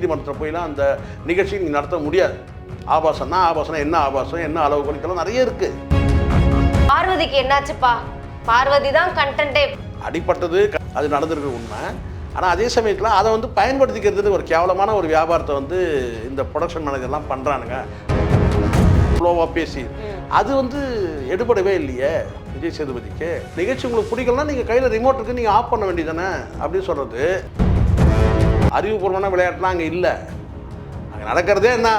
நீதிமன்றத்தில் போயெல்லாம் அந்த நிகழ்ச்சி நீ நடத்த முடியாது. ஆபாசம்னா ஆபாசம் என்ன ஆபாசம் என்ன அளவு குறிக்கலாம் நிறைய இருக்கு. பார்வதிக்கு என்னாச்சுப்பா? பார்வதி தான் கண்டென்ட்டே அடிப்பட்டது அது நடந்திருக்கு உண்மை. ஆனால் அதே சமயத்தில் அதை வந்து பயன்படுத்திக்கிறதுக்கு ஒரு கேவலமான ஒரு வியாபாரத்தை வந்து இந்த ப்ரொடக்ஷன் மேனேஜர்லாம் பண்ணுறானுங்க ஃப்ளோவாக பேசி. அது வந்து எடுபடவே இல்லையே விஜய் சேதுபதிக்கு. நிகழ்ச்சி உங்களுக்கு பிடிக்கலன்னா நீங்கள் கையில் ரிமோட் இருக்கு நீங்கள் ஆஃப் பண்ண வேண்டியதானே அப்படின்னு சொல்கிறது அறிவுபூர்வமான விளையாட்டுலாம் அங்கே இல்லை. அங்கே நடக்கிறதே என்ன?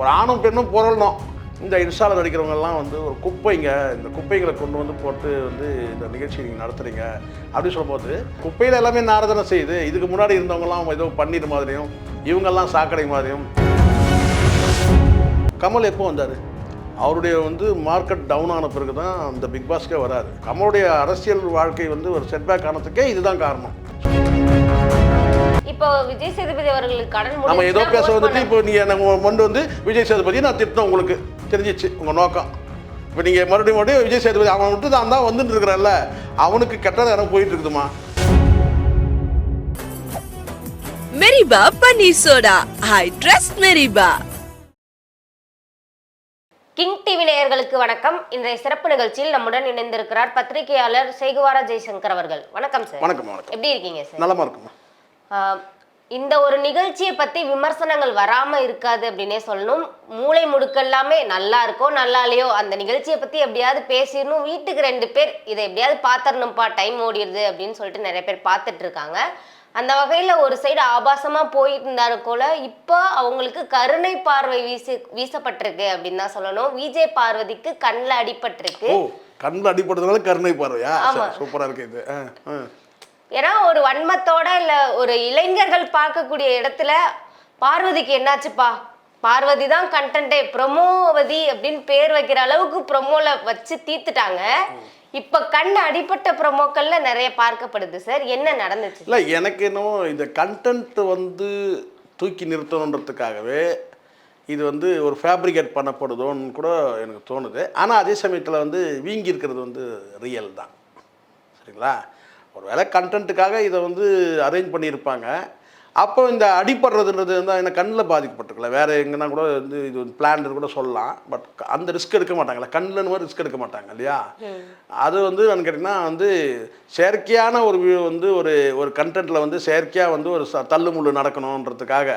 ஒரு ஆணும் பெண்ணும் புரளணும் இந்த இன்ஸ்டாவில் நடிக்கிறவங்கெல்லாம் வந்து ஒரு குப்பைங்க இந்த குப்பைகளை கொண்டு வந்து போட்டு வந்து இந்த நிகழ்ச்சி நீங்கள் நடத்துகிறீங்க அப்படின்னு சொல்லும்போது குப்பையில் எல்லாமே நாரதனை செய்யுது. இதுக்கு முன்னாடி இருந்தவங்கலாம் ஏதோ பண்ணிட்டு மாதிரியும் இவங்கெல்லாம் சாக்கடை மாதிரியும். கமல் எப்போ வந்தார்? அவருடைய வந்து மார்க்கெட் டவுன் ஆன பிறகு தான் அந்த பிக் பாஸ்க்கே வராது கமலுடைய அரசியல் வாழ்க்கை வந்து ஒரு செட்பேக் ஆனதுக்கே இதுதான் காரணம். இப்போ விஜய் சேதுபதி அவர்களுக்கு கடன் நம்ம ஏதோ பேச வந்துட்டு இப்போ நீங்கள் கொண்டு வந்து விஜய் சேதுபதி நான் திட்டினேன் உங்களுக்கு. தெரிஞ்சிச்சு உங்கள் நோக்கம். இப்போ நீங்கள் மறுபடியும் மறுபடியும் விஜய் சேதுபதி அவன் விட்டு தான் தான் வந்துட்டு இருக்கிறான்ல. அவனுக்கு கெட்ட நேரம் போயிட்டு இருக்குதுமா மெரிபா பன்னீர் சோடா. ஐ ட்ரஸ்ட் மெரிபா. கிங் டிவி நேயர்களுக்கு வணக்கம். இன்றைய சிறப்பு நிகழ்ச்சியில் நம்முடன் இணைந்திருக்கிறார் பத்திரிகையாளர் சேகுவாரா ஜெய்சங்கர் அவர்கள். வணக்கம் சார் வணக்கம் வணக்கம். எப்படி இருக்கீங்க சார் நலமா இருக்குமா இந்த ஒரு நிகழ்ச்சியை பத்தி விமர்சனங்கள் வராம இருக்காது அப்படின்னே சொல்லணும். மூளை முடுக்கு எல்லாமே நல்லா இருக்கோ நல்லா இல்லையோ அந்த நிகழ்ச்சியை பத்தி எப்படியாவது பேசிடணும். வீட்டுக்கு ரெண்டு பேர் இதை எப்படியாவது பாத்திரணும்ப்பா டைம் ஓடிடுது அப்படின்னு சொல்லிட்டு நிறைய பேர் பார்த்துட்டு இருக்காங்க. அந்த வகையில ஒரு சைடு ஆபாசமா போயிட்டு இருந்தாரு போல இப்போ அவங்களுக்கு கருணை பார்வை வீசி வீசப்பட்டிருக்கு அப்படின்னு தான் சொல்லணும். விஜய் பார்வதிக்கு கண்ணில் அடிபட்டிருக்கு. கண்ணில் அடிப்படுறதுனால கருணை பார்வையா. சூப்பராக இருக்கு இது. ஏன்னா ஒரு வன்மத்தோட இல்ல ஒரு இளைஞர்கள் பார்க்கக்கூடிய இடத்துல பார்வதிக்கு என்னாச்சுப்பா? பார்வதி தான் கண்டென்ட்டே பிரமோவதி அப்படின்னு பேர் வைக்கிற அளவுக்கு ப்ரொமோல வச்சு தீர்த்துட்டாங்க. இப்ப கண் அடிப்பட்ட ப்ரொமோக்கள்ல நிறைய பார்க்கப்படுது சார் என்ன நடந்துச்சு? இல்லை எனக்கு என்னவோ இந்த கண்டென்ட் வந்து தூக்கி நிறுத்தணுன்றதுக்காகவே இது வந்து ஒரு ஃபேப்ரிகேட் பண்ணப்படுதோன்னு கூட எனக்கு தோணுது. ஆனால் அதே சமயத்தில் வந்து வீங்கி இருக்கிறது வந்து ரியல் தான். சரிங்களா? ஒருவேளை கண்டென்ட்டுக்காக இதை வந்து அரேஞ்ச் பண்ணியிருப்பாங்க. அப்போ இந்த அடிப்படுறதுன்றது வந்து என்ன கண்ணில் பாதிக்கப்பட்டிருக்கல. வேறு எங்கன்னா கூட வந்து இது பிளான் கூட சொல்லலாம். பட் அந்த ரிஸ்க் எடுக்க மாட்டாங்கல்ல. கண்ணில் மாதிரி ரிஸ்க் எடுக்க மாட்டாங்க இல்லையா? அது வந்து நான் கேட்டிங்கன்னா வந்து செயற்கையான ஒரு வந்து ஒரு ஒரு கண்டென்ட்டில் வந்து செயற்கையாக வந்து ஒரு ச- தள்ளுமுள்ளு நடக்கணுன்றதுக்காக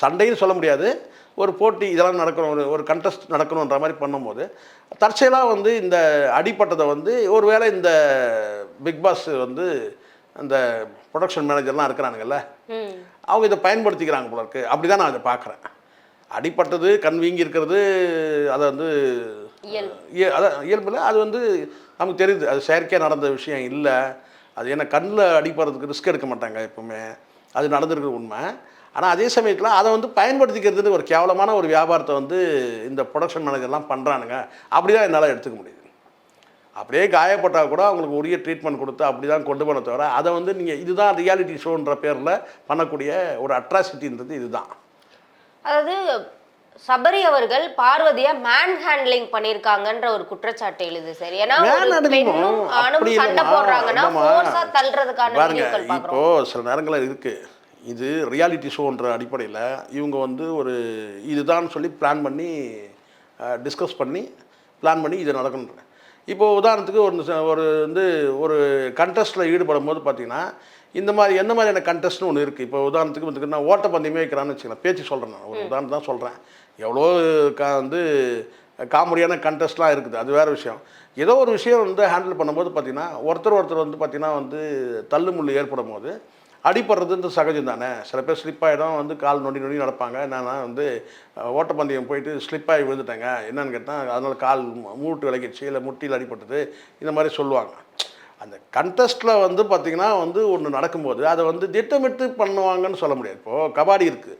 சண்டைன்னு சொல்ல முடியாது. ஒரு போட்டி இதெல்லாம் நடக்கணும் ஒரு ஒரு கண்டெஸ்ட் நடக்கணுன்ற மாதிரி பண்ணும்போது தற்செயலாக வந்து இந்த அடிப்பட்டதை வந்து ஒருவேளை இந்த பிக் பாஸ் வந்து அந்த ப்ரொடக்ஷன் மேனேஜர்லாம் இருக்கிறானுங்கல்ல அவங்க இதை பயன்படுத்திக்கிறாங்க போல இருக்கு. அப்படி தான் நான் அதை பார்க்குறேன். அடிப்பட்டது கண் வீங்கி இருக்கிறது அதை வந்து அதான் இயல்பில் அது வந்து நமக்கு தெரியுது. அது செயற்கையாக நடந்த விஷயம் இல்லை. அது என்ன கண்ணில் அடிப்படுறதுக்கு ரிஸ்க் எடுக்க மாட்டாங்க எப்பவுமே. அது நடந்திருக்கிற உண்மை. ஆனால் அதே சமயத்தில் அதை வந்து பயன்படுத்திக்கிறதுக்கு ஒரு கேவலமான ஒரு வியாபாரத்தை வந்து இந்த ப்ரொடக்ஷன் மேனேஜர்லாம் பண்ணுறானுங்க அப்படி தான் என்னால் எடுத்துக்க முடியுது. அப்படியே காயப்பட்டால் கூட அவங்களுக்கு உரிய ட்ரீட்மெண்ட் கொடுத்து அப்படி தான் கொண்டு போன தவிர அதை வந்து நீங்கள் இதுதான் ரியாலிட்டி ஷோன்ற பேரில் பண்ணக்கூடிய ஒரு அட்ராசிட்டின்றது இதுதான். அதாவது சபரி அவர்கள் பார்வதிய மேன் ஹேண்ட்லிங் பண்ணிருக்காங்கன்ற ஒரு குற்றச்சாட்டு எழுது சார். ஏன்னா பெண்ணும் ஆணும் சண்டை போடுறாங்கன்னா தள்ளுறதுக்கான இப்போ சில நேரங்களில் இருக்கு. இது ரியாலிட்டி ஷோன்ற அடிப்படையில் இவங்க வந்து ஒரு இதுதான் சொல்லி பிளான் பண்ணி டிஸ்கஸ் பண்ணி பிளான் பண்ணி இது நடக்கணும் இப்போ உதாரணத்துக்கு ஒரு ஒரு வந்து ஒரு கண்டெஸ்ட்டில் ஈடுபடும் போது பார்த்தீங்கன்னா இந்த மாதிரி என்ன மாதிரியான கண்டெஸ்ட்னு ஒன்று இருக்குது இப்போ உதாரணத்துக்கு வந்து நான் ஓட்டப்பந்தயமே வைக்கிறான்னு வச்சுக்கலாம் பேச்சு சொல்கிறேன் நான். ஒரு உதாரணம் தான் சொல்கிறேன் எவ்வளோ க வந்து காமெடியான கண்டெஸ்ட்லாம் இருக்குது. அது வேறு விஷயம். ஏதோ ஒரு விஷயம் வந்து ஹேண்டில் பண்ணும்போது பார்த்தீங்கன்னா ஒருத்தர் ஒருத்தர் வந்து பார்த்தீங்கன்னா வந்து தள்ளுமுள்ளு ஏற்படும் போது அடிப்படுறதுன்ற சகஜம் தானே சில பேர் ஸ்லிப் ஆகிடும் வந்து கால் நொண்டி நொண்டி நடப்பாங்க. என்னன்னா வந்து ஓட்டப்பந்தயம் போயிட்டு ஸ்லிப் ஆகி விழுந்துட்டாங்க. என்னன்னு கேட்டால் அதனால் கால் மூட்டு விலகிடுச்சு இல்லை முட்டியில் அடிபட்டது இந்த மாதிரி சொல்லுவாங்க. அந்த கண்டெஸ்ட்டில் வந்து பார்த்திங்கன்னா வந்து ஒன்று நடக்கும்போது அதை வந்து திட்டமிட்டு பண்ணுவாங்கன்னு சொல்ல முடியாது. இப்போது கபாடி இருக்குது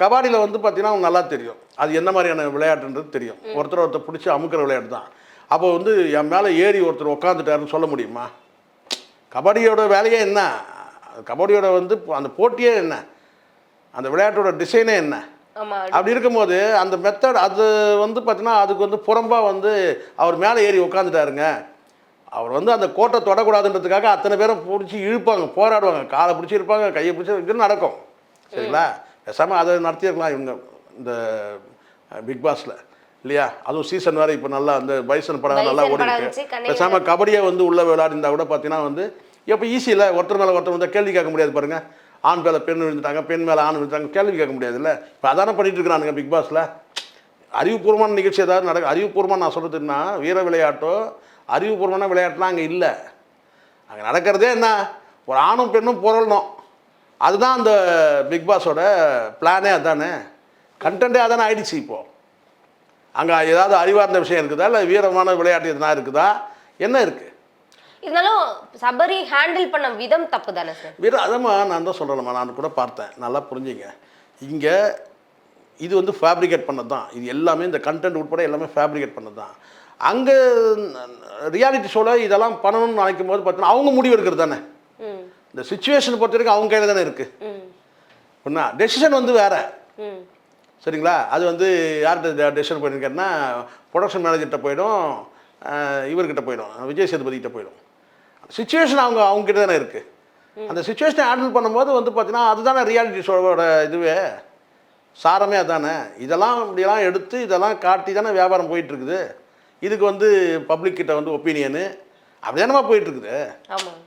கபாடியில் வந்து பார்த்தீங்கன்னா நல்லா தெரியும். அது என்ன மாதிரியான விளையாட்டுன்றது தெரியும். ஒருத்தர் ஒருத்தர் பிடிச்சி அமுக்கிற விளையாட்டு தான். அப்போ வந்து என் மேலே ஏறி ஒருத்தர் உட்காந்துட்டாருன்னு சொல்ல முடியுமா? கபடியோட வேலையே என்ன? கபடியோட வந்து அந்த போட்டியே என்ன? அந்த விளையாட்டோட டிசைனே என்ன? அப்படி இருக்கும்போது அந்த மெத்தட் அது வந்து பார்த்தீங்கன்னா அதுக்கு வந்து புறம்பா வந்து அவர் மேலே ஏறி உட்காந்துட்டாருங்க அவர் வந்து அந்த கோட்டை தொடக்கூடாதுன்றதுக்காக அத்தனை பேரும் பிடிச்சி இழுப்பாங்க போராடுவாங்க. காலை பிடிச்சி இருப்பாங்க கையை பிடிச்சி இது நடக்கும். சரிங்களா? பேசாமல் அதை நடத்தியிருக்கலாம் இவங்க இந்த பிக் பாஸில் இல்லையா? அதுவும் சீசன் வேறு இப்போ நல்லா அந்த பைசன் படம் நல்லா ஓடி இருக்கு பேசாமல் கபடியை வந்து உள்ளே விளையாடிருந்தா கூட பார்த்தீங்கன்னா வந்து எப்போ ஈஸியில் ஒருத்தர் மேலே ஒருத்தர் வந்தால் கேள்வி கேட்க முடியாது பாருங்க. ஆண் மேலே பெண் விழுந்துட்டாங்க பெண் மேலே ஆண் விழுந்துட்டாங்க கேள்வி கேட்க முடியாதுல்ல? இப்போ அதானே பண்ணிட்டு இருக்கிறானுங்க பிக் பாஸில் அறிவுபூர்வமான நிகழ்ச்சி ஏதாவது நடக்கும் அறிவுபூர்வமாக நான் சொல்கிறதுன்னா வீர விளையாட்டோ அறிவுபூர்வமான விளையாட்டுலாம் அங்கே இல்லை. அங்கே நடக்கிறதே என்ன? ஒரு ஆணும் பெண்ணும் புரளணும். அதுதான் அந்த பிக் பாஸோட பிளானே அதானே? கண்டென்ட்டே அதானே ஆயிடுச்சு இப்போது அங்கே ஏதாவது அறிவார்ந்த விஷயம் இருக்குதா? இல்லை வீரமான விளையாட்டு எதுனா இருக்குதா? என்ன இருக்குது இருந்தாலும் சபரி ஹேண்டில் பண்ண விதம் தப்பு தானே சார் வீர அதம்மா நான் தான் சொல்கிறேன்மா நான் கூட பார்த்தேன். நல்லா புரிஞ்சுங்க. இங்கே இது வந்து ஃபேப்ரிகேட் பண்ணது தான் இது எல்லாமே இந்த கண்டென்ட் உட்பட எல்லாமே ஃபேப்ரிகேட் பண்ணது தான் அங்கே ரியாலிட்டி ஷோவில் இதெல்லாம் பண்ணணும்னு நினைக்கும் போது பார்த்தீங்கன்னா அவங்க முடிவு எடுக்கிறது தானே. இந்த சுச்சுவேஷன் பொறுத்த வரைக்கும் அவங்க கையில் தானே இருக்குது ஒன்றா டெசிஷன் வந்து வேறு. சரிங்களா? அது வந்து யார்கிட்ட டெசிஷன் போயிருக்கேன்னா ப்ரொடக்ஷன் மேனேஜர்கிட்ட போயிடும் இவர்கிட்ட போயிடும் விஜய் சேதுபதிக்கிட்ட போயிடும். சுச்சுவேஷன் அவங்க அவங்ககிட்ட தானே இருக்குது அந்த சுச்சுவேஷனை ஹேண்டில் பண்ணும்போது வந்து பார்த்தீங்கன்னா அதுதானே ரியாலிட்டி ஷோவோட இதுவே. சாரமே அதானே. இதெல்லாம் இப்படியெல்லாம் எடுத்து இதெல்லாம் காட்டி தானே வியாபாரம் போயிட்டு இருக்குது இதுக்கு வந்து பப்ளிக் கிட்ட வந்து ஒப்பீனியனு அப்படிதானமா போயிட்டு இருக்குது ஆமாம்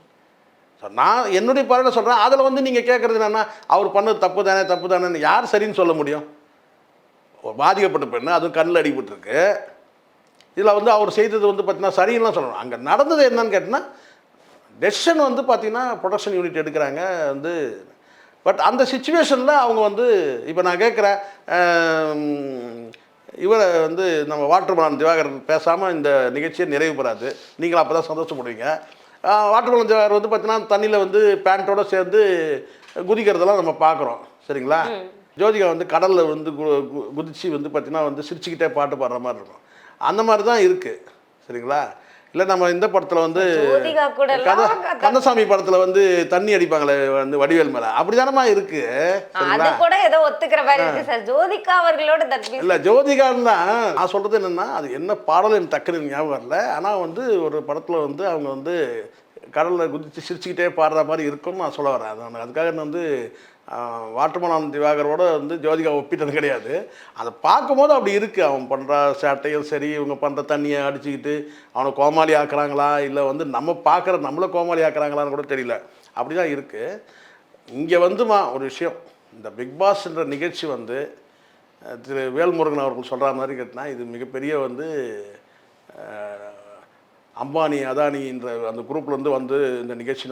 ஸோ நான் என்னுடைய பார்வையில் சொல்கிறேன் அதில் வந்து நீங்கள் கேட்குறது என்னன்னா அவர் பண்ணது தப்பு தானே தப்பு தானேன்னு யார் சரின்னு சொல்ல முடியும்? பாதிக்கப்பட்ட பெண்ணு அதுவும் கண்ணில் அடிபட்டிருக்கு. இதில் வந்து அவர் செய்தது வந்து பார்த்தீங்கன்னா சரின்னுலாம் சொல்லணும். அங்கே நடந்தது என்னன்னு கேட்டிங்கன்னா டெசிஷன் வந்து பார்த்தீங்கன்னா ப்ரொடக்ஷன் யூனிட் எடுக்கிறாங்க வந்து பட் அந்த சுச்சுவேஷனில் அவங்க வந்து இப்போ நான் கேட்குறேன் இவரை வந்து நம்ம வாட்டர்மலான் திவாகரன் பேசாமல் இந்த நிகழ்ச்சியை நிறைவு பெறாது நீங்களும் அப்போ தான் சந்தோஷப்படுவீங்க வாட்டர்மலான் திவாகர் வந்து பார்த்தீங்கன்னா தண்ணியில் வந்து பேண்ட்டோட சேர்ந்து குதிக்கிறதெல்லாம் நம்ம பார்க்குறோம் சரிங்களா? ஜோதிகா வந்து கடலில் வந்து கு- கு- குதிச்சு வந்து பார்த்தீங்கன்னா வந்து சிரிச்சுக்கிட்டே பாட்டு பாடுற மாதிரி இருக்கும். அந்த மாதிரி தான் இருக்குது சரிங்களா? இல்லை நம்ம இந்த படத்தில் வந்து ஜோதிகா கந்தசாமி படத்தில் வந்து தண்ணி அடிப்பாங்களே வந்து வடிவேல் மேலே. அப்படிதானமா இருக்கு. அது கூட ஏதோ ஒத்துக்கிற மாதிரி இருக்கு சார். ஜோதிகா அவர்களோட இல்லை ஜோதிகான்னு தான். நான் சொல்கிறது என்னென்னா அது என்ன பாடல் எனக்கு டக்குன்னு ஞாபகம் வரல. ஆனால் வந்து ஒரு படத்தில் வந்து அவங்க வந்து கடலில் குதித்து சிரிச்சுக்கிட்டே பாடுற மாதிரி இருக்கும்னு நான் சொல்ல வரேன். அது அதுக்காக நான் வந்து வாட்டர்மலான் திவாகரோட வந்து ஜோதிகா ஒப்பிட்டது கிடையாது. அதை பார்க்கும்போது அப்படி இருக்குது அவன் பண்ணுற சேட்டையும் சரி இவங்க பண்ணுற தண்ணியை அடிச்சுக்கிட்டு அவனை கோமாளி ஆக்குறாங்களா? இல்லை வந்து நம்ம பார்க்குற நம்மளை கோமாளி ஆக்குறாங்களான்னு கூட தெரியல. அப்படி தான் இருக்குது இங்கே வந்துமா ஒரு விஷயம். இந்த பிக் பாஸ்ன்ற நிகழ்ச்சி வந்து திரு வேல்முருகன் அவர்கள் சொல்கிற மாதிரி கேட்டினா இது மிகப்பெரிய வந்து அம்பானி அதானின்ற அந்த குரூப்லேருந்து வந்து இந்த நிகழ்ச்சி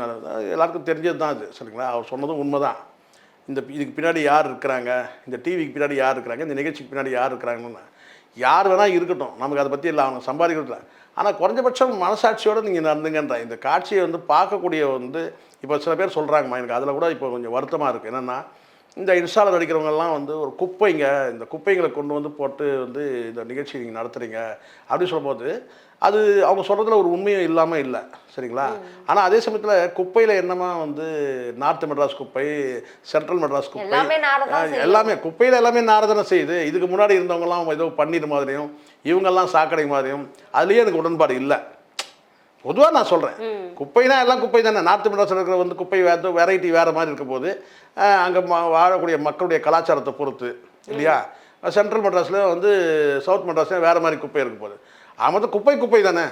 எல்லாருக்கும் தெரிஞ்சது தான் அது சரிங்களா? அவர் சொன்னதும் உண்மை தான் இந்த இதுக்கு பின்னாடி யார் இருக்கிறாங்க? இந்த டிவிக்கு பின்னாடி யார் இருக்கிறாங்க? இந்த நிகழ்ச்சிக்கு பின்னாடி யார் இருக்கிறாங்கன்னு. யார் வேணால் இருக்கட்டும். நமக்கு அதை பற்றி இல்லை அவங்க சம்பாதிக்கிறதுல. ஆனால் குறைஞ்சபட்சம் மனசாட்சியோடு நீங்கள் நடந்துங்கன்ற இந்த காட்சியை வந்து பார்க்கக்கூடிய வந்து இப்போ சில பேர் சொல்கிறாங்கம்மா எனக்கு அதில் கூட இப்போ கொஞ்சம் வருத்தமாக இருக்குது என்னென்னா இந்த இன்ஸ்டாவில் நடிக்கிறவங்கெல்லாம் வந்து ஒரு குப்பைங்க இந்த குப்பைங்களை கொண்டு வந்து போட்டு வந்து இந்த நிகழ்ச்சி நீங்கள் நடத்துகிறீங்க அப்படி சொல்லும்போது அது அவங்க சொல்கிறதுல ஒரு உண்மையும் இல்லாமல் இல்லை சரிங்களா? ஆனால் அதே சமயத்தில் குப்பையில் என்னமா வந்து நார்த் மெட்ராஸ் குப்பை சென்ட்ரல் மெட்ராஸ் குப்பை எல்லாமே குப்பையில் எல்லாமே நாரதனை செய்யுது. இதுக்கு முன்னாடி இருந்தவங்கலாம் ஏதோ பன்னீர் மாதிரியும் இவங்கெல்லாம் சாக்கடை மாதிரியும் அதுலேயே எனக்கு உடன்பாடு இல்லை. பொதுவாக நான் சொல்கிறேன் குப்பைனா எல்லாம் குப்பை தானே. நார்த் மெட்ராஸில் இருக்கிற வந்து குப்பை வேறு வெரைட்டி வேறு மாதிரி இருக்க போது அங்கே வாழக்கூடிய மக்களுடைய கலாச்சாரத்தை பொறுத்து இல்லையா? சென்ட்ரல் மெட்ராஸில் வந்து சவுத் மெட்ராஸில் வேறு மாதிரி குப்பை இருக்க போகுது. ஆமாம் குப்பை குப்பை தானே.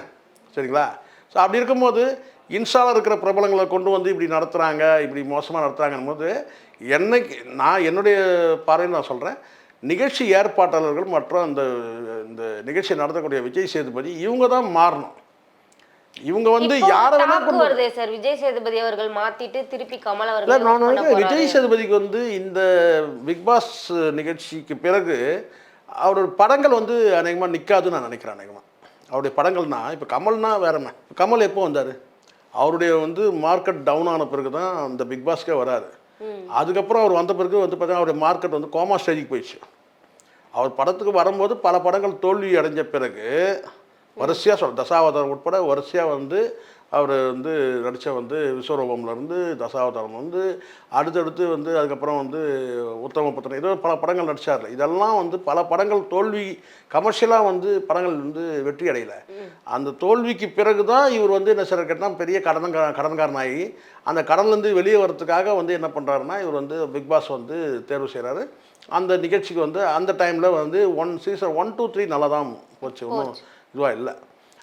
சரிங்களா? ஸோ அப்படி இருக்கும்போது இன்ஸ்டாவில் இருக்கிற பிரபலங்களை கொண்டு வந்து இப்படி நடத்துகிறாங்க இப்படி மோசமாக நடத்துகிறாங்கன்னும் போது என்னைக்கு நான் என்னுடைய பார்வையில் நான் சொல்கிறேன் நிகழ்ச்சி ஏற்பாட்டாளர்கள் மற்றும் அந்த இந்த நிகழ்ச்சியை நடத்தக்கூடிய விஜய் சேதுபதி இவங்க தான் மாறணும். இவங்க வந்து யாரை வருதே சார் விஜய் சேதுபதி அவர்கள் மாத்திட்டு திருப்பி கமல் அவர்கள் நான். விஜய் சேதுபதிக்கு வந்து இந்த பிக் பாஸ் நிகழ்ச்சிக்கு பிறகு அவரோட படங்கள் வந்து அநேகமாக நிற்காதுன்னு நான் நினைக்கிறேன் அநேகமாக அவருடைய படங்கள்னா இப்போ கமல்னா வேறமே கமல் எப்போ வந்தார்? அவருடைய வந்து மார்க்கெட் டவுன் ஆன பிறகு தான் அந்த பிக் பாஸ்க்கே வராரு. அதுக்கப்புறம் அவர் வந்த பிறகு வந்து பார்த்தீங்கன்னா அவருடைய மார்க்கெட் வந்து கோமா ஸ்டேஜுக்கு போயிடுச்சு. அவர் படத்துக்கு வரும்போது பல படங்கள் தோல்வி அடைஞ்ச பிறகு வரிசையாக சொல் தசாவதாரம் உட்பட வரிசையாக வந்து அவர் வந்து நடித்த வந்து விஸ்வரூபம்லேருந்து தசாவதாரம் வந்து அடுத்தடுத்து வந்து அதுக்கப்புறம் வந்து உத்தம புத்திரன் ஏதோ பல படங்கள் நடிச்சார் இதெல்லாம் வந்து பல படங்கள் தோல்வி கமர்ஷியலாக வந்து படங்கள் வந்து வெற்றி அடையல. அந்த தோல்விக்கு பிறகு தான் இவர் வந்து என்ன சார் கேட்டால் பெரிய கடன் கடன்காரனாகி அந்த கடன்லேருந்து வெளியே வரதுக்காக வந்து என்ன பண்ணுறாருன்னா இவர் வந்து பிக் பாஸ் வந்து தேர்வு செய்கிறாரு அந்த நிகழ்ச்சிக்கு வந்து அந்த டைமில் வந்து one season one two three நல்லா தான் போச்சு. ஒன்றும் இதுவாக இல்லை.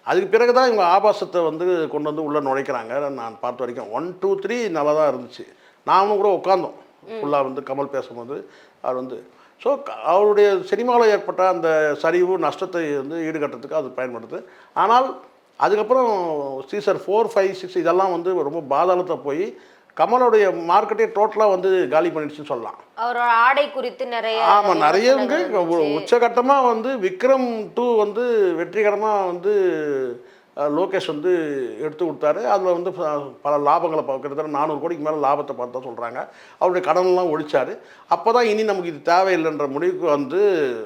அதுக்கு பிறகு தான் இவங்க ஆபாசத்தை வந்து கொண்டு வந்து உள்ளே நுழைக்கிறாங்க. நான் பார்த்த வரைக்கும் ஒன் டூ த்ரீ நல்லா தான் இருந்துச்சு. நானும் கூட உட்காந்தோம் ஃபுல்லாக வந்து கமல் பேசும்போது அவர் வந்து ஸோ அவருடைய சினிமாவில் ஏற்பட்ட அந்த சரிவு நஷ்டத்தை வந்து ஈடுகட்டுறதுக்கு அது பயன்படுது. ஆனால் அதுக்கப்புறம் சீசர் ஃபோர் ஃபைவ் சிக்ஸ் இதெல்லாம் வந்து ரொம்ப பாதாளத்தை போய் கமலுடைய மார்க்கெட்டே டோட்டலாக வந்து காலி பண்ணிடுச்சுன்னு சொல்லலாம். அவரோட ஆடை குறித்து நிறைய ஆமாம் நிறையவங்க. உச்சகட்டமாக வந்து விக்ரம் டூ வந்து வெற்றிகரமாக வந்து லோகேஷ் வந்து எடுத்து கொடுத்தாரு. அதில் வந்து பல லாபங்களை கிட்டத்தட்ட நானூறு கோடிக்கு மேலே லாபத்தை பார்த்தா சொல்கிறாங்க அவருடைய கடனெல்லாம் ஒழிச்சார். அப்போ தான் இனி நமக்கு இது தேவையில்லைன்ற முடிவுக்கு வந்து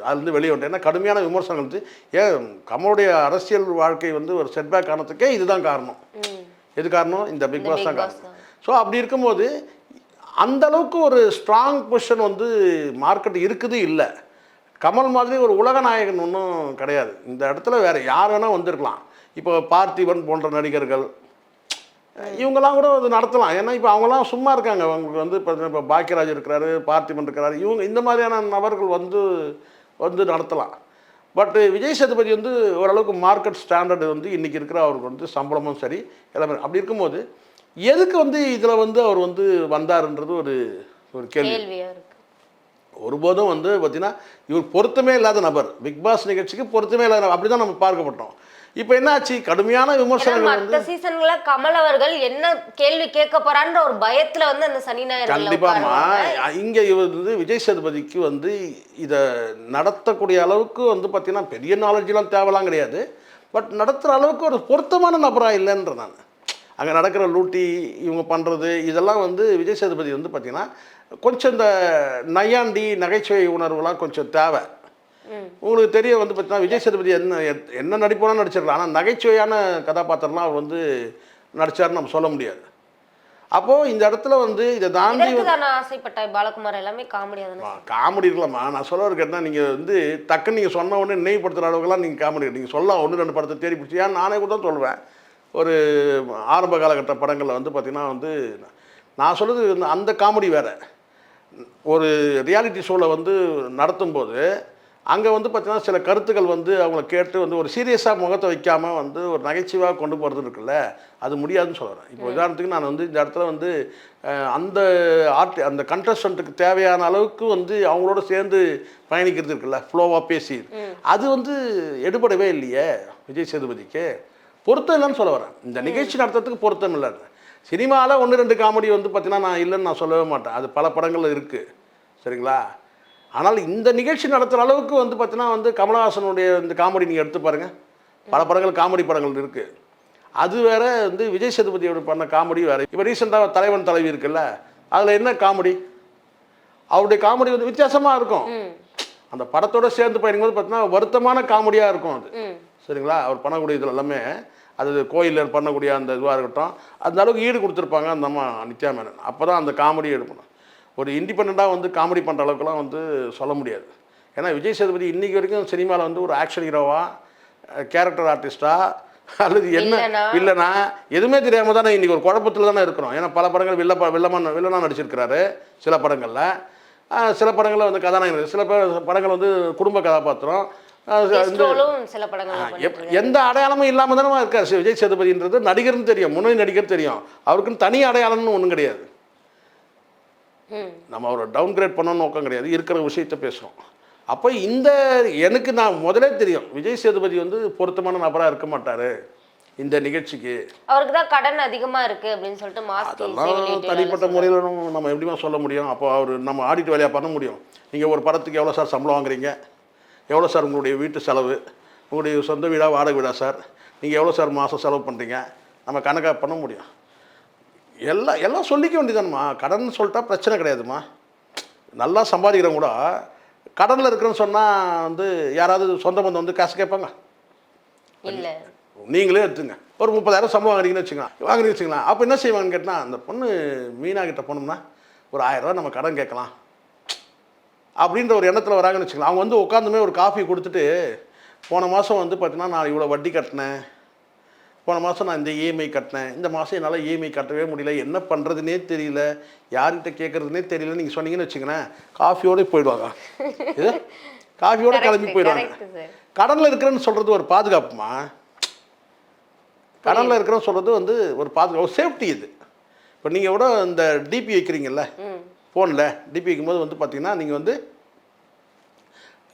அதுலேருந்து வெளியே வந்துட்டேன் ஏன்னா கடுமையான விமர்சனங்கள் வந்து ஏன் கமலுடைய அரசியல் வாழ்க்கை வந்து ஒரு செட்பேக் ஆனதுக்கே இதுதான் காரணம். எது காரணம்? இந்த பிக் பாஸ் தான் காரணம். ஸோ அப்படி இருக்கும்போது அந்தளவுக்கு ஒரு ஸ்ட்ராங் பொசிஷன் வந்து மார்க்கெட் இருக்குது இல்லை. கமல் மாதிரி ஒரு உலக நாயகன் ஒன்றும் கிடையாது. இந்த இடத்துல வேறு யார் வேணால் வந்திருக்கலாம். இப்போ பார்த்திபன் போன்ற நடிகர்கள் இவங்கெல்லாம் கூட அது நடத்தலாம். ஏன்னா இப்போ அவங்களாம் சும்மா இருக்காங்க. அவங்களுக்கு வந்து இப்போ இப்போ பாக்கியராஜ் இருக்கிறாரு பார்த்திபன் இருக்கிறாரு. இவங்க இந்த மாதிரியான நபர்கள் வந்து வந்து நடத்தலாம். பட் விஜய் சேதுபதி வந்து ஓரளவுக்கு மார்க்கெட் ஸ்டாண்டர்டு வந்து இன்றைக்கி இருக்கிற அவருக்கு வந்து சம்பளமும் சரி எல்லாமே. அப்படி இருக்கும்போது எதுக்கு வந்து இதில் வந்து அவர் வந்து வந்தாருன்றது ஒரு ஒரு கேள்வி. கேள்வியா இருக்கு. ஒருபோதும் வந்து பார்த்தீங்கன்னா இவர் பொருத்தமே இல்லாத நபர். பிக் பாஸ் நிகழ்ச்சிக்கு பொருத்தமே இல்லாத அப்படி தான் நம்ம பார்க்கப்பட்டோம். இப்போ என்னாச்சு? கடுமையான விமர்சனங்கள் மத்த சீசன்ல கமல் அவர்கள் என்ன கேள்வி கேட்க போறான்ற ஒரு பயத்துல வந்து அந்த சனி ஞாயிறுல கண்டிப்பாம்மா உட்காருவாங்க. இங்கே இவர் வந்து விஜய் சேதுபதிக்கு வந்து இதை நடத்தக்கூடிய அளவுக்கு வந்து பார்த்தீங்கன்னா பெரிய நாலேஜெலாம் தேவைலாம் கிடையாது. பட் நடத்துகிற அளவுக்கு ஒரு பொருத்தமான நபராக இல்லைன்ற நான். அங்கே நடக்கிற லூட்டி இவங்க பண்ணுறது இதெல்லாம் வந்து விஜய் சேதுபதி வந்து பார்த்தீங்கன்னா கொஞ்சம் இந்த நையாண்டி நகைச்சுவை உணர்வுலாம் கொஞ்சம் தேவை. உங்களுக்கு தெரிய வந்து பார்த்தீங்கன்னா விஜய் சேதுபதி என்ன என்ன நடிப்போனா நடிச்சிடலாம் ஆனால் நகைச்சுவையான கதாபாத்திரம்லாம் அவர் வந்து நடிச்சாருன்னு நம்ம சொல்ல முடியாது. அப்போது இந்த இடத்துல வந்து இதை தாண்டி ஆசைப்பட்டாய் பாலகுமார் எல்லாமே காமெடியா தானே? காமெடி இருக்கலாமா நான் சொல்ல இருக்கேன்னா நீங்கள் வந்து டக்குன்னு நீங்கள் சொன்ன உடனே நினைவுபடுத்துகிற அளவுக்குலாம் நீங்கள் காமெடி நீங்கள் சொல்லலாம் ஒன்று ரெண்டு படத்தை தேடி பிடிச்சி ஏன் நானே கூட தான் சொல்வேன் ஒரு ஆரம்ப காலகட்ட படங்களில் வந்து பார்த்திங்கன்னா வந்து நான் சொல்கிறது அந்த காமெடி வேறு. ஒரு ரியாலிட்டி ஷோவில் வந்து நடத்தும்போது அங்கே வந்து பார்த்தீங்கன்னா சில கருத்துக்கள் வந்து அவங்கள கேட்டு வந்து ஒரு சீரியஸாக முகத்தை வைக்காமல் வந்து ஒரு நகைச்சுவாக கொண்டு போகிறது இருக்குல்ல அது முடியாதுன்னு சொல்கிறேன் இப்போ உதாரணத்துக்கு நான் வந்து இந்த இடத்துல வந்து அந்த ஆர்ட் அந்த கண்டஸ்டண்ட்டுக்கு தேவையான அளவுக்கு வந்து அவங்களோட சேர்ந்து பயணிக்கிறது இருக்குல்ல ஃப்ளோவாக பேசி. அது வந்து எடுபடவே இல்லையே விஜய் சேதுபதிக்கு. பொருத்தம் இல்லைன்னு சொல்ல வரேன். இந்த நிகழ்ச்சி நடத்துறதுக்கு பொருத்தம் இல்லை சினிமாவில் ஒன்று ரெண்டு காமெடி வந்து பார்த்தீங்கன்னா நான் இல்லைன்னு நான் சொல்லவே மாட்டேன். அது பல படங்கள் இருக்குது சரிங்களா? ஆனால் இந்த நிகழ்ச்சி நடத்துகிற அளவுக்கு வந்து பார்த்தீங்கன்னா வந்து கமலஹாசனுடைய இந்த காமெடி நீங்கள் எடுத்து பாருங்கள் பல படங்கள் காமெடி படங்கள் இருக்குது அது வேற வந்து விஜய் சேதுபதியோட பண்ண காமெடி வேறு. இப்போ ரீசெண்டாக தலைவன் தலைவி இருக்குல்ல அதில் என்ன காமெடி? அவருடைய காமெடி வந்து வித்தியாசமாக இருக்கும். அந்த படத்தோட சேர்ந்து பயணிக்கும்போது பார்த்தீங்கன்னா வருத்தமான காமெடியாக இருக்கும் அது. சரிங்களா? அவர் பண்ணக்கூடிய இதில் எல்லாமே அது கோயிலில் பண்ணக்கூடிய அந்த இதுவாக இருக்கட்டும் அந்த அளவுக்கு ஈடு கொடுத்துருப்பாங்க அந்த அம்மா நித்யா மேனன். அப்போ தான் அந்த காமெடி எடுக்கணும். ஒரு இண்டிபெண்ட்டாக வந்து காமெடி பண்ணுற அளவுக்குலாம் வந்து சொல்ல முடியாது. ஏன்னா விஜய் சேதுபதி இன்னைக்கு வரைக்கும் சினிமாவில் வந்து ஒரு ஆக்ஷன் ஹீரோவா கேரக்டர் ஆர்டிஸ்டா அல்லது என்ன வில்லனா? இல்லைனா எதுவுமே தெரியாமல் தானே இன்றைக்கி ஒரு குழப்பத்தில் தானே இருக்கிறோம். ஏன்னா பல படங்கள் வில்ல வில்லமான வில்லனா நடிச்சிருக்கிறாரு சில படங்களில். சில படங்களில் வந்து கதாநாயகன் சில படங்கள் வந்து குடும்ப கதாபாத்திரம் எந்த அடையாளமும் இல்லாமல் தானே இருக்கார். விஜய் சேதுபதின்றது நடிகர்னு தெரியும் முன்னணி நடிகர் தெரியும். அவருக்குன்னு தனி அடையாளம்னு ஒன்றும் கிடையாது. நம்ம அவரை டவுன் கிரேட் பண்ண நோக்கம் கிடையாது. இருக்கிற விஷயத்த பேசுகிறோம் அப்போ இந்த எனக்கு நான் முதலே தெரியும் விஜய் சேதுபதி வந்து பொருத்தமான நபராக இருக்க மாட்டார் இந்த நிகழ்ச்சிக்கு. அவருக்கு தான் கடன் அதிகமா இருக்கு அப்படின்னு சொல்லிட்டு அதெல்லாம் தனிப்பட்ட முறையில் நம்ம எப்படிமா சொல்ல முடியும்? அப்போ அவர் நம்ம ஆடிட் வேலையாக பண்ண முடியும். நீங்கள் ஒரு படத்துக்கு எவ்வளோ சார் சம்பளம் வாங்குறீங்க? எவ்வளோ சார் உங்களுடைய வீட்டு செலவு? உங்களுடைய சொந்த வீடா வாடகை வீடா சார்? நீங்கள் எவ்வளோ சார் மாதம் செலவு பண்ணுறீங்க நம்ம கணக்காக பண்ண முடியும். எல்லாம் எல்லாம் சொல்லிக்க வேண்டியதானம்மா கடன் சொல்லிட்டா பிரச்சனை கிடையாதும்மா. நல்லா சம்பாதிக்கிறவங்க கூட கடனில் இருக்கிறேன்னு சொன்னால் வந்து யாராவது சொந்த பந்தம் வந்து காசு கேட்பாங்க. இல்ல. நீங்களே எடுத்துங்க. ஒரு முப்பதாயிரம் சம்பளம் வாங்குறீங்கன்னு வச்சுக்கலாம். வாங்குறீங்கன்னு வச்சுக்கலாம். அப்போ என்ன செய்வாங்கன்னு கேட்டால் அந்த பொண்ணு மீனா கிட்ட போனோம்னா ஒரு ஆயிரம் ரூபாய் நம்ம கடன் கேட்கலாம். அப்படின்ற ஒரு எண்ணத்தில் வராங்கன்னு வச்சுக்கலாம் அவங்க வந்து உட்காந்துமே ஒரு காஃபி கொடுத்துட்டு போன மாதம் வந்து பார்த்தீங்கன்னா நான் இவ்வளோ வட்டி கட்டினேன். போன மாதம் நான் இந்த இஎம்ஐ கட்டினேன். இந்த மாதம் என்னால் இஎம்ஐ கட்டவே முடியல. என்ன பண்ணுறதுனே தெரியல. யார்கிட்ட கேட்குறதுனே தெரியல நீங்கள் சொன்னீங்கன்னு வச்சுங்களேன் காஃபியோடு போயிடுவாங்க. இது? காஃபியோட கிளம்பி போயிடுவாங்க. கடனில் இருக்கிறேன்னு சொல்கிறது ஒரு பாதுகாப்புமா? கடனில் இருக்கிறேன்னு சொல்கிறது வந்து ஒரு பாதுகாப்பு ஒரு சேஃப்டி இது. இப்போ நீங்கள் கூட இந்த டிபி வைக்கிறீங்கல்ல ஃபோனில் டிபி வைக்கும்போது வந்து பார்த்தீங்கன்னா நீங்கள் வந்து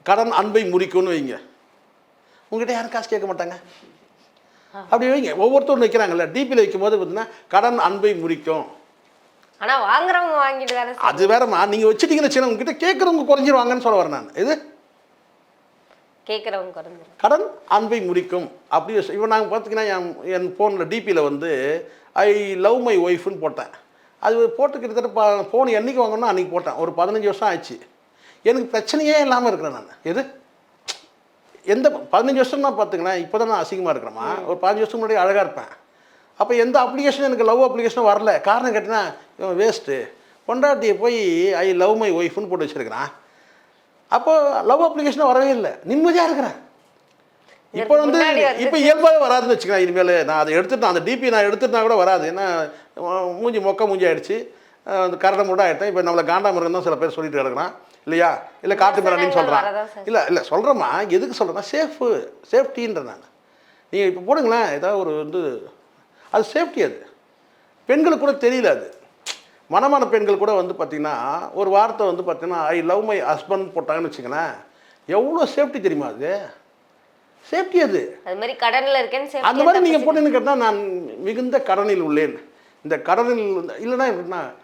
கடன் அன்பை முறிக்கும்னு வைங்க. உங்ககிட்ட யாரும் காசு கேட்க மாட்டாங்க. அப்படி வைங்க. ஒவ்வொருத்தரும் வைக்கிறாங்கல்ல டிபியில் வைக்கும்போது பார்த்தீங்கன்னா கடன் அன்பை முறிக்கும். ஆனா வாங்குறவங்க வாங்கிட்டு. அது வேறம்மா. நீங்கள் வச்சுட்டீங்கன்னு வச்சுக்கோங்க உங்ககிட்ட கேட்குறவங்க குறைஞ்சிருவாங்கன்னு சொல்ல வரேன் நான். இது கேட்கறவங்க குறைஞ்சிரும். கடன் அன்பை முறிக்கும். அப்படி இப்போ நாங்கள் பார்த்தீங்கன்னா என் என் ஃபோனில் டிபியில் வந்து ஐ லவ் மை ஒய்ஃப்னு போட்டேன். அது போட்டு கிட்டத்தட்ட ஃபோன் என்னைக்கு வாங்கணும்னா அன்றைக்கி போட்டேன். ஒரு பதினஞ்சு வருஷம் ஆச்சு எனக்கு பிரச்சனையே இல்லாமல் இருக்கிறேன் நான். எது? எந்த பதினஞ்சு வருஷம்னா பார்த்துங்களேன் இப்போ தான் நான் அசிங்கமாக இருக்கிறேம்மா. ஒரு பதினஞ்சு வருஷம் முன்னாடி அழகாக இருப்பேன். அப்போ எந்த அப்ளிகேஷனும் எனக்கு லவ் அப்ளிகேஷனும் வரல. காரணம் கேட்டினா இவன் வேஸ்ட்டு பொண்டாட்டியை போய் ஐ லவ் மை ஒய்ஃப்னு போட்டு வச்சுருக்கிறான். அப்போ லவ் அப்ளிகேஷன் வரவே இல்லை. நிம்மதியாக இருக்கிறேன். இப்போ வந்து இப்போ இயல்பாகவே வராதுன்னு வச்சுக்கலாம் இனிமேல் நான் அதை எடுத்துட்டு அந்த டிபி நான் எடுத்துட்டா கூட வராது. ஏன்னா மூஞ்சி மொக்க மூஞ்சி ஆயிடுச்சு. அந்த கரடை மூட ஆகிட்டேன் இப்போ நம்மளை காண்டாமிருகம் தான் சில பேர் சொல்லிட்டு கிடக்குறான். இல்லையா? இல்லை காட்டு மிராண்டின்னு சொல்கிறான். இல்லை இல்லை சொல்கிறேம்மா எதுக்கு சொல்கிறேன்னா சேஃபு சேஃப்டின்ற நான் நீங்கள் இப்போ போடுங்களேன். ஏதாவது ஒரு வந்து அது சேஃப்டி அது. பெண்களுக்கு கூட தெரியல அது. மனமான பெண்கள் கூட வந்து பார்த்திங்கன்னா ஒரு வார்த்தை வந்து பார்த்தீங்கன்னா ஐ லவ் மை ஹஸ்பண்ட் போட்டாங்கன்னு வச்சுங்களேன் எவ்வளோ சேஃப்டி தெரியுமா அது? சேஃப்டி அது. அது மாதிரி கடன்ல இருக்கேன்னு அந்த மாதிரி நீங்கள் போட்டுன்னு கேட்டால் நான் மிகுந்த கடனில் உள்ளேன். இந்த கடனில் வந்து- இல்லைன்னா எப்படின்னா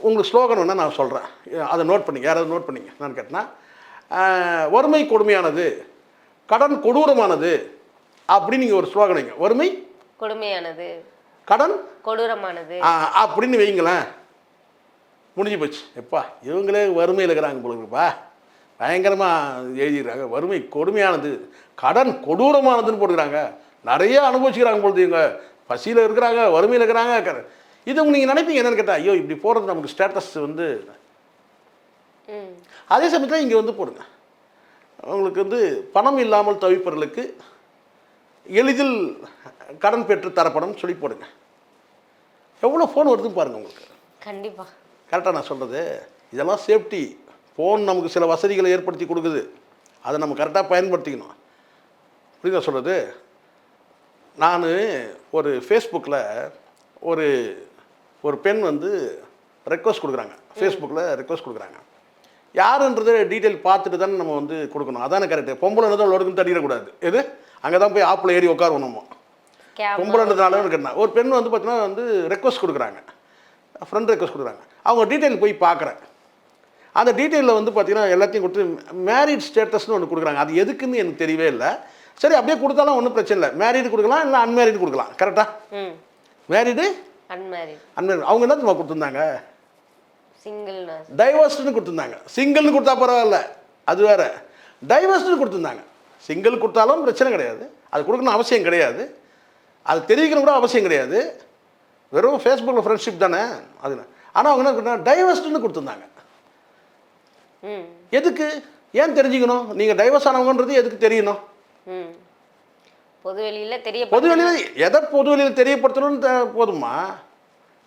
உங்களுக்கு ஸ்லோகன் வேணால் நான் சொல்கிறேன் அதை நோட் பண்ணிங்க. யாராவது நோட் பண்ணிங்க. நான் கேட்டேன்னா வறுமை கொடுமையானது கடன் கொடூரமானது அப்படின்னு நீங்கள் ஒரு ஸ்லோகன் வைங்க. வறுமை? கொடுமையானது. கடன்? கொடூரமானது. அப்படின்னு வைங்களேன். முடிஞ்சு போச்சு. எப்பா இவங்களே வறுமையில் இருக்கிறாங்க இருக்குப்பா. பயங்கரமாக எழுதிக்கிறாங்க வறுமை கொடுமையானது கடன் கொடூரமானதுன்னு போட்டுக்கிறாங்க. நிறைய அனுபவிச்சுக்கிறாங்க பொழுது இவங்க. பசியில் இருக்கிறாங்க வறுமையில் இருக்கிறாங்க இது நீங்கள் நினைப்பீங்க என்னன்னு கேட்டால் ஐயோ இப்படி போகிறது நமக்கு ஸ்டேட்டஸ் வந்து ம். அதே சமயத்தில் இங்கே வந்து போடுங்க. உங்களுக்கு வந்து பணம் இல்லாமல் தவிப்பவர்களுக்கு எளிதில் கடன் பெற்று தரப்படும் சொல்லி போடுங்க. எவ்வளோ ஃபோன் வருதுன்னு பாருங்கள் உங்களுக்கு. கண்டிப்பா. கரெக்டாக நான் சொல்கிறது இதெல்லாம் சேஃப்டி ஃபோன் நமக்கு சில வசதிகளை ஏற்படுத்தி கொடுக்குது. அதை நம்ம கரெக்டாக பயன்படுத்திக்கணும். புரியுதா சொல்கிறது நான் ஒரு ஃபேஸ்புக்கில் ஒரு ஒரு பெண் வந்து ரெக்வஸ்ட் கொடுக்குறாங்க. ஃபேஸ்புக்கில் ரெக்வஸ்ட் கொடுக்குறாங்க. யாருன்றது டீட்டெயில் பார்த்துட்டு தானே நம்ம வந்து கொடுக்கணும். அதானே கரெக்டு பொம்பளை தான் லொடுக்குன்னு தட்டிடக்கூடாது எது? அங்கே தான் போய் ஆப்பில் ஏறி கேமரா பொம்பளைன்றதுனால இருக்கணும் ஒரு பெண் வந்து பார்த்தீங்கன்னா வந்து ரெக்வஸ்ட் கொடுக்குறாங்க. ஃப்ரெண்ட் ரெக்வஸ்ட் கொடுக்குறாங்க. அவங்க டீட்டெயில் போய் பார்க்குறேன். அந்த டீட்டெயிலில் வந்து பார்த்தீங்கன்னா எல்லாத்தையும் கொடுத்து மேரிட் ஸ்டேட்டஸ்னு ஒன்று கொடுக்குறாங்க. அது எதுக்குன்னு எனக்கு தெரியவே இல்லை. சரி அப்படியே கொடுத்தாலும் ஒன்றும் பிரச்சனை இல்லை. மேரிடு கொடுக்கலாம் இல்லை அன்மேரிடு கொடுக்கலாம். கரெக்டாக மேரிடு அன்மேரிட் அன்மேரிடு அவங்க என்ன தெரியுமா கொடுத்துருந்தாங்க? சிங்கிள் டைவர்ஸ்னு கொடுத்துருந்தாங்க. சிங்கிள்னு கொடுத்தா பரவாயில்ல. அது வேற. டைவர்ஸ்னு கொடுத்துருந்தாங்க. சிங்கிள் கொடுத்தாலும் பிரச்சனை கிடையாது. அது கொடுக்கணும் அவசியம் கிடையாது. அது தெரிவிக்கணும் கூட அவசியம் கிடையாது. வெறும் ஃபேஸ்புக்கில் ஃப்ரெண்ட்ஷிப் தானே? அது ஆனால் அவங்க என்ன கொடுத்தா டைவர்ஸ்னு கொடுத்துருந்தாங்க. எதுக்கு? ஏன் தெரிஞ்சுக்கணும்? நீங்கள் டைவர்ஸ் ஆனவங்கன்றது எதுக்கு தெரியணும்? பொது வெளியில தெரிய பொது வெளியில் எதை பொது வெளியில் தெரியப்படுத்தணும்னு போதுமா?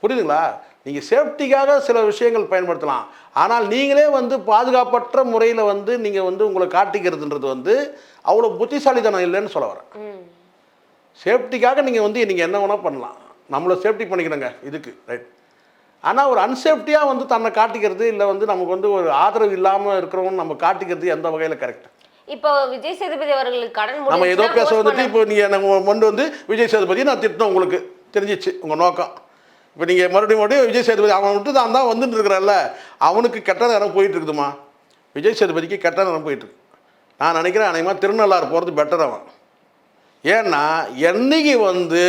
புரியுதுங்களா? நீங்கள் சேஃப்டிக்காக சில விஷயங்கள் பயன்படுத்தலாம். ஆனால் நீங்களே வந்து பாதுகாப்பற்ற முறையில் வந்து நீங்கள் வந்து உங்களை காட்டிக்கிறதுன்றது வந்து அவ்வளோ புத்திசாலித்தனம் இல்லைன்னு சொல்ல வரேன். சேஃப்டிக்காக நீங்கள் வந்து நீங்கள் என்ன வேணால் பண்ணலாம். நம்மளை சேஃப்டி பண்ணிக்கணுங்க இதுக்கு ரைட் ஆனால் ஒரு அன்சேஃப்டியாக வந்து தன்னை காட்டிக்கிறது இல்லை வந்து நமக்கு வந்து ஒரு ஆதரவு இல்லாமல் இருக்கிறவங்க நம்ம காட்டிக்கிறது எந்த வகையில் கரெக்ட் இப்போ விஜய் சேதுபதி அவர்களுக்கு கடன் நம்ம ஏதோ பேச வந்துட்டு இப்போ நீங்கள் நம்ம கொண்டு வந்து விஜய் சேதுபதி நான் திட்டினோம் உங்களுக்கு. தெரிஞ்சிச்சு உங்கள் நோக்கம். இப்போ நீங்கள் மறுபடியும் மறுபடியும் விஜய் சேதுபதி அவன் விட்டு தான் தான் வந்துட்டு இருக்கிறான்ல. அவனுக்கு கெட்ட நேரம் போயிட்டு இருக்குதுமா விஜய் சேதுபதிக்கு கெட்ட நேரம் போயிட்டு நான் நினைக்கிறேன் அநேகமாக திருநள்ளாறு போகிறது பெட்டர் அவன். ஏன்னா என்னைக்கு வந்து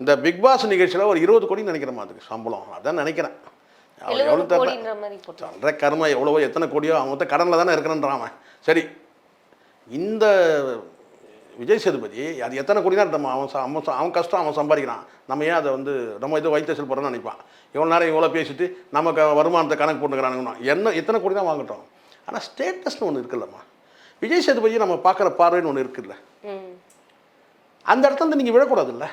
இந்த பிக் பாஸ் நிகழ்ச்சியில் ஒரு இருபது கோடி நினைக்கிறேன் அதுக்கு சம்பளம். அதான் நினைக்கிறேன். அவன் எவ்வளோ மாதிரி சொல்கிற கர்ம எவ்வளவோ எத்தனை கோடியோ அவன் மொத்த கடனில் தானே இருக்கிறேன்றான் அவன். சரி இந்த விஜய் சேதுபதி அது எத்தனை கோடி தான் நம்ம அவன் அவன் அவன் கஷ்டம் அவன் சம்பாதிக்கிறான். நம்ம ஏன் அதை வந்து நம்ம ஏதோ வைத்தசல் போகிறோம்னு நினைப்பான். இவ்வளோ நேரம் இவ்வளோ பேசிட்டு நமக்கு வருமானத்தை கணக்கு போட்டுக்கிறானுங்கண்ணா என்ன எத்தனை கோடி தான் வாங்கட்டும்? ஆனால் ஸ்டேட்டஸ்னு ஒன்று இருக்குல்லம்மா. விஜய் சேதுபதி நம்ம பார்க்குற பார்வைன்னு ஒன்று இருக்குல்ல. அந்த இடத்துல நீங்கள் விழக்கூடாதுல்ல.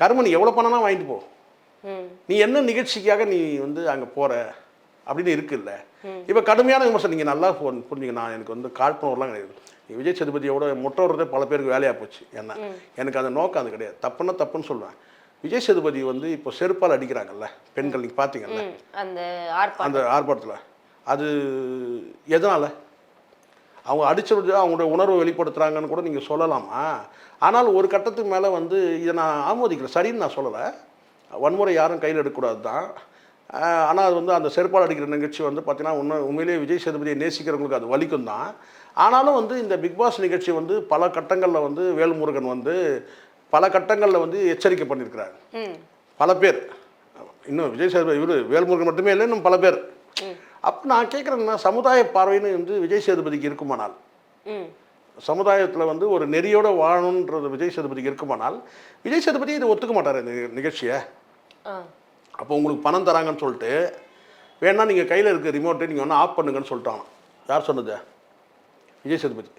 கரும நீ எவ்வளோ பணம்னா வாங்கிட்டு போ. நீ என்ன நிகழ்ச்சிக்காக நீ வந்து அங்கே போகிற அப்படின்னு இருக்குல்ல. இப்போ கடுமையான விமர்சனம். நீங்கள் நல்லா புரிஞ்சுங்க நான் எனக்கு வந்து காழ்ப்புணர்வுலாம் கிடையாது. விஜய் சேதுபதியோட விடுறதே பல பேருக்கு வேலையாக போச்சு. என்ன? எனக்கு அந்த நோக்கம் அது கிடையாது. தப்புன்னா தப்புன்னு சொல்லுவேன். விஜய் சேதுபதி வந்து இப்போ செருப்பால் அடிக்கிறாங்கல்ல பெண்கள் நீங்கள் பார்த்தீங்கல்ல அந்த ஆர்ப்பாட்டத்தில். அது எதனால்? அவங்க அடிச்சது அவங்களோட உணர்வை வெளிப்படுத்துகிறாங்கன்னு கூட நீங்கள் சொல்லலாமா? ஆனால் ஒரு கட்டத்துக்கு மேலே வந்து இதை நான் ஆமோதிக்கல. சரின்னு நான் சொல்லலை. வன்முறை யாரும் கையில் எடுக்கக்கூடாது தான் ஆனால் அது வந்து அந்த செருப்பால் அடிக்கிற நிகழ்ச்சி வந்து பார்த்தீங்கன்னா உண்மை உண்மையிலேயே விஜய் சேதுபதியை நேசிக்கிறவங்களுக்கு அது வலிக்கும் தான். ஆனாலும் வந்து இந்த பிக் பாஸ் நிகழ்ச்சி வந்து பல கட்டங்களில் வந்து வேல்முருகன் வந்து பல கட்டங்களில் வந்து எச்சரிக்கை பண்ணியிருக்கிறார். பல பேர். இன்னும் விஜய் சேதுபதி இவர் வேல்முருகன் மட்டுமே இல்லை இன்னும் பல பேர். அப்போ நான் கேட்குறேன்னா சமுதாய பார்வைன்னு வந்து விஜய் சேதுபதிக்கு இருக்குமானால்? சமுதாயத்தில் வந்து ஒரு நெறியோட வாழணுன்றது விஜய் சேதுபதிக்கு இருக்குமானால்? விஜய் சேதுபதி இதை ஒத்துக்க மாட்டார் இந்த நிகழ்ச்சியை. அப்போ உங்களுக்கு பணம் தராங்கன்னு சொல்லிட்டு வேணா நீங்கள் கையில் இருக்க ரிமோட்டை நீங்கள் ஒன்று ஆஃப் பண்ணுங்கன்னு சொல்லிட்டாங்க யார் சொன்னது? விஜய் சேதுபதி.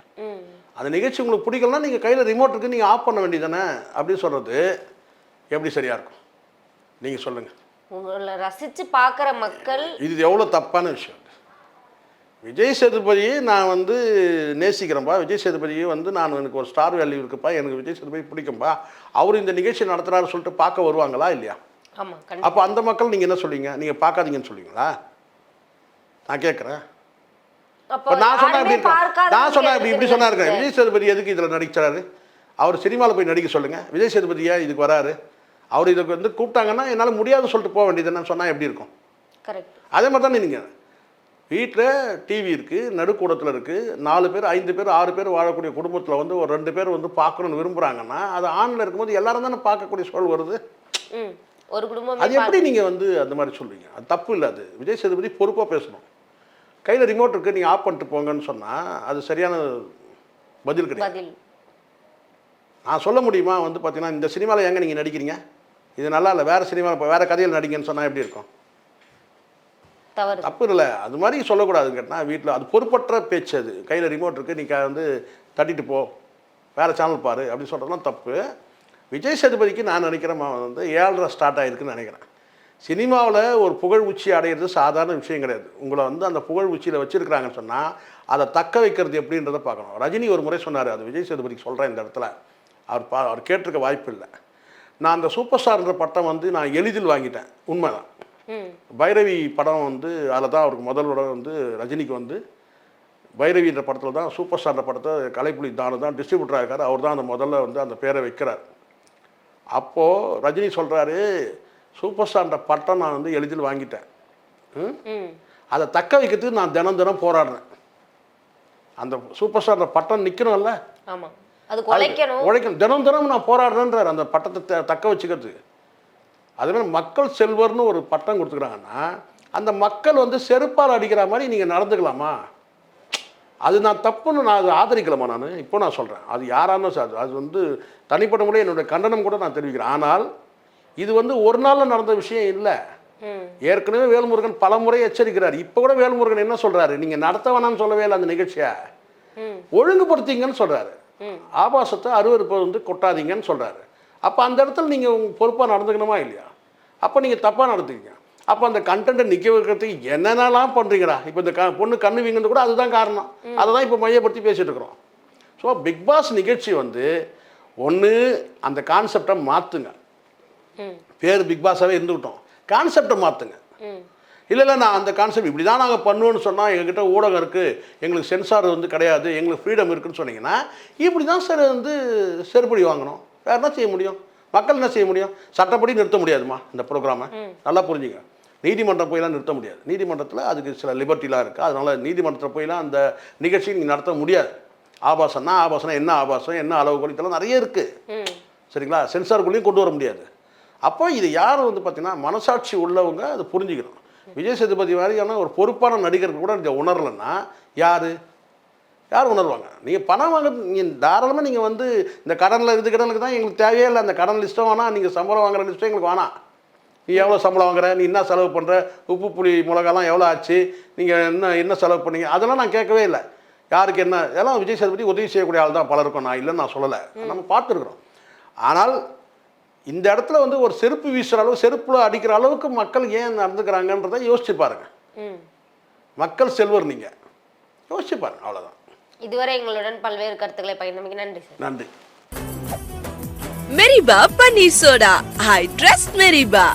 அந்த நிகழ்ச்சி உங்களுக்கு பிடிக்கலனா நீங்கள் கையில் ரிமோட் இருக்கு நீங்கள் ஆஃப் பண்ண வேண்டியதானே அப்படின்னு சொல்கிறது எப்படி சரியாக இருக்கும்? நீங்கள் சொல்லுங்கள் உங்களை ரசிச்சு பார்க்குற மக்கள் இது எவ்வளோ தப்பான விஷயம் விஜய் சேதுபதியை நான் வந்து நேசிக்கிறேன்ப்பா விஜய் சேதுபதியை வந்து நான் எனக்கு ஒரு ஸ்டார் வேல்யூ இருக்குப்பா. எனக்கு விஜய் சேதுபதி பிடிக்கும்பா. அவர் இந்த நிகழ்ச்சி நடத்துறாரு சொல்லிட்டு பார்க்க வருவாங்களா இல்லையா? அப்போ அந்த மக்கள் நீங்கள் என்ன சொல்றீங்க? நீங்கள் பார்க்காதீங்கன்னு சொல்லுவீங்களா நான் கேட்குறேன். நான் சொன்னா எப்படி நான் சொன்னா இப்படி இப்படி சொன்னா இருக்கேன்? விஜய் சேதுபதி எதுக்கு இதில் நடிக்கிறாரு? அவர் சினிமாவில் போய் நடிக்க சொல்லுங்க. விஜய் சேதுபதி ஏன் இதுக்கு வராரு? அவர் இதுக்கு வந்து கூப்பிட்டாங்கன்னா என்னால் முடியாது சொல்லிட்டு போக வேண்டியதுன்னு சொன்னால் எப்படி இருக்கும்? அதே மாதிரி தான் நீங்கள் வீட்டில் டிவி இருக்குது நடுக்கூடத்தில் இருக்குது நாலு பேர் ஐந்து பேர் ஆறு பேர் வாழக்கூடிய குடும்பத்தில் வந்து ஒரு ரெண்டு பேர் வந்து பார்க்கணுன்னு விரும்புகிறாங்கன்னா அது ஆணில் இருக்கும்போது எல்லாரும் தானே பார்க்கக்கூடிய சூழல் வருது? ஒரு குடும்பமே அது எப்படி நீங்கள் வந்து அந்த மாதிரி சொல்றீங்க? அது தப்பு இல்லை அது. விஜய் சேதுபதி பொறுப்பாக பேசணும். கையில் ரிமோட் இருக்குது நீங்கள் ஆஃப் பண்ணிட்டு போங்கன்னு சொன்னால் அது சரியான பதில் கிடையாது. நான் சொல்ல முடியுமா? வந்து பார்த்தீங்கன்னா இந்த சினிமாவில் எங்கே நீங்கள் நடிக்கிறீங்க? இது நல்லா இல்லை வேறு சினிமாவில் இப்போ வேறு கதையில் நடிங்கன்னு சொன்னால் எப்படி இருக்கும்? தப்பு இல்லை. அது மாதிரி சொல்லக்கூடாதுன்னு கேட்டால் வீட்டில் அது பொறுப்பற்ற பேச்சு அது. கையில் ரிமோட் இருக்குது நீ வந்து தட்டிட்டு போ. வேறு சேனல் பாரு அப்படின்னு சொல்கிறதுலாம் தப்பு. விஜய் சேதுபதிக்கு நான் நினைக்கிறேன் வந்து ஏழரை ஸ்டார்ட் ஆகிருக்குன்னு நினைக்கிறேன். சினிமாவில் ஒரு புகழ் உச்சி அடையிறது சாதாரண விஷயம் கிடையாது. உங்களை வந்து அந்த புகழ் உச்சியில் வச்சுருக்கிறாங்கன்னு சொன்னால் அதை தக்க வைக்கிறது எப்படின்றத பார்க்கணும். ரஜினி ஒரு முறை சொன்னார் அது விஜய் சேதுபதிக்கு சொல்கிறேன் இந்த இடத்துல. அவர் பா அவர் கேட்டிருக்க வாய்ப்பு இல்லை. நான் அந்த சூப்பர் ஸ்டார்ன்ற பட்டம் வந்து நான் எளிதில் வாங்கிட்டேன் உண்மைதான். பைரவி படம் வந்து அதில் தான் அவருக்கு முதல் தடவை வந்து ரஜினிக்கு வந்து பைரவின்ற படத்தில் தான் சூப்பர் ஸ்டார்ன்ற படத்தை கலைப்புலி தானு தான் டிஸ்ட்ரிபியூட்டராக இருக்கார். அவர் தான் அந்த முதல்ல வந்து அந்த பேரை வைக்கிறார். அப்போது ரஜினி சொல்கிறாரு சூப்பர் ஸ்டார்ன்ற பட்டம் நான் வந்து எளிதில் வாங்கிட்டேன். அதை தக்க வைக்கிறதுக்கு நான் தினம் தினம் போராடுறேன். அந்த சூப்பர் ஸ்டார்ன்ற பட்டம் நிற்கணும்ல அது குலைக்கணும் உழைக்கணும். தினம் தினம் நான் போராடுறேன்றார் அந்த பட்டத்தை த- தக்க வச்சுக்கிறதுக்கு. அதே மாதிரி மக்கள் செல்வர்னு ஒரு பட்டம் கொடுத்துக்கிறாங்கன்னா அந்த மக்கள் வந்து செருப்பால் அடிக்கிற மாதிரி நீங்கள் நடந்துக்கலாமா? அது நான் தப்புன்னு நான் அதை ஆதரிக்கலாமா நான். இப்போ நான் சொல்கிறேன் அது யாராலும் சார் அது வந்து தனிப்பட்ட முறையில் என்னுடைய கண்டனம் கூட நான் தெரிவிக்கிறேன். ஆனால் இது வந்து ஒரு நாளில் நடந்த விஷயம் இல்லை. ஏற்கனவே வேல்முருகன் பல முறை எச்சரிக்கிறார். இப்போ கூட வேல்முருகன் என்ன சொல்கிறாரு நீங்கள் நடத்த வேணாம்னு சொல்லவே இல்லை அந்த நிகழ்ச்சியை. ஒழுங்குபடுத்திங்கன்னு சொல்கிறாரு. ஆபாசத்தை அருவருப்பை வந்து கொட்டாதீங்கன்னு சொல்கிறாரு அப்போ அந்த இடத்துல நீங்கள் உங்கள் பொறுப்பாக நடந்துக்கணுமா இல்லையா? அப்போ நீங்கள் தப்பாக நடந்துக்கீங்க. அப்போ அந்த கண்டென்ட்டை நிற்க வைக்கிறதுக்கு என்னென்னலாம் பண்ணுறீங்கடா இப்போ இந்த க பொண்ணு கண்ணு வீங்கிறது கூட அதுதான் காரணம். அதை தான் இப்போ மையப்படுத்தி பேசிட்டு இருக்கிறோம். ஸோ பிக் பாஸ் நிகழ்ச்சி வந்து ஒன்று அந்த கான்செப்டை மாற்றுங்க பேர் பிக் பாஸாகவே இருந்துக்கிட்டோம் கான்செப்டை மாற்றுங்க இல்லை இல்லை நான் அந்த கான்செப்ட் இப்படி தான் நாங்கள் பண்ணுவோன்னு சொன்னால் எங்ககிட்ட ஊடகம் இருக்குது எங்களுக்கு சென்சார் வந்து கிடையாது எங்களுக்கு ஃப்ரீடம் இருக்குன்னு சொன்னீங்கன்னா இப்படி தான் சார் வந்து செருப்படி வாங்கணும். வேறு என்ன செய்ய முடியும்? மக்கள் என்ன செய்ய முடியும்? சட்டப்படி நிறுத்த முடியாதுமா இந்த ப்ரோக்ராமை நல்லா புரிஞ்சுங்க. நீதிமன்றம் போயெல்லாம் நிறுத்த முடியாது. நீதிமன்றத்தில் அதுக்கு சில லிபர்ட்டிலாம் இருக்குது அதனால் நீதிமன்றத்தில் போயெல்லாம் அந்த நிகழ்ச்சி நீங்கள் நடத்த முடியாது. ஆபாசம்னா ஆபாசம்னா என்ன ஆபாசம் என்ன அளவுகோல் இதெல்லாம் நிறைய இருக்குது சரிங்களா? சென்சாருக்குள்ளேயும் கொண்டு வர முடியாது. அப்போ இது யார் வந்து பார்த்தீங்கன்னா மனசாட்சி உள்ளவங்க அது புரிஞ்சுக்கணும். விஜய் சேதுபதி மாதிரியான ஒரு பொறுப்பான நடிகருக்கு கூட இதை உணரலைன்னா யார்? யார் உணர்வாங்க? நீங்கள் பணம் வாங்க நீங்கள் தாராளமாக நீங்கள் வந்து இந்த கடனில் இது கடனுக்கு தான் எங்களுக்கு தேவையே இல்லை. அந்த கடன் லிஸ்ட்டும் வேணாம் நீங்கள் சம்பளம் வாங்குற லிஸ்ட்டும் எங்களுக்கு வேணாம். நீ எவ்வளோ சம்பளம் வாங்குற? நீ என்ன செலவு பண்ணுற உப்பு புளி மிளகாலாம் எவ்வளோ ஆச்சு? நீங்கள் என்ன என்ன செலவு பண்ணீங்க? அதெல்லாம் நான் கேட்கவே இல்லை. யாருக்கு என்ன? எல்லாம் விஜய் சேதுபதி உதவி செய்யக்கூடிய ஆள் தான் பலருக்கும் நான் இல்லைன்னு நான் சொல்லலை. நம்ம பார்த்துருக்குறோம். ஆனால் இந்த இடத்துல வந்து ஒரு செருப்பு வீசுகிற அளவு செருப்பில் அடிக்கிற அளவுக்கு மக்கள் ஏன் நடந்துக்கிறாங்கன்றதை யோசிச்சு பாருங்க. மக்கள் செல்வர் நீங்கள் யோசிச்சு பாருங்க. அவ்வளோதான் இதுவரை எங்களுடன் பல்வேறு கருத்துக்களை பகிர்ந்தமைக்கு நன்றி சார். நன்றி. மெரிபா பன்னீர் சோடா. I trust மெரிபா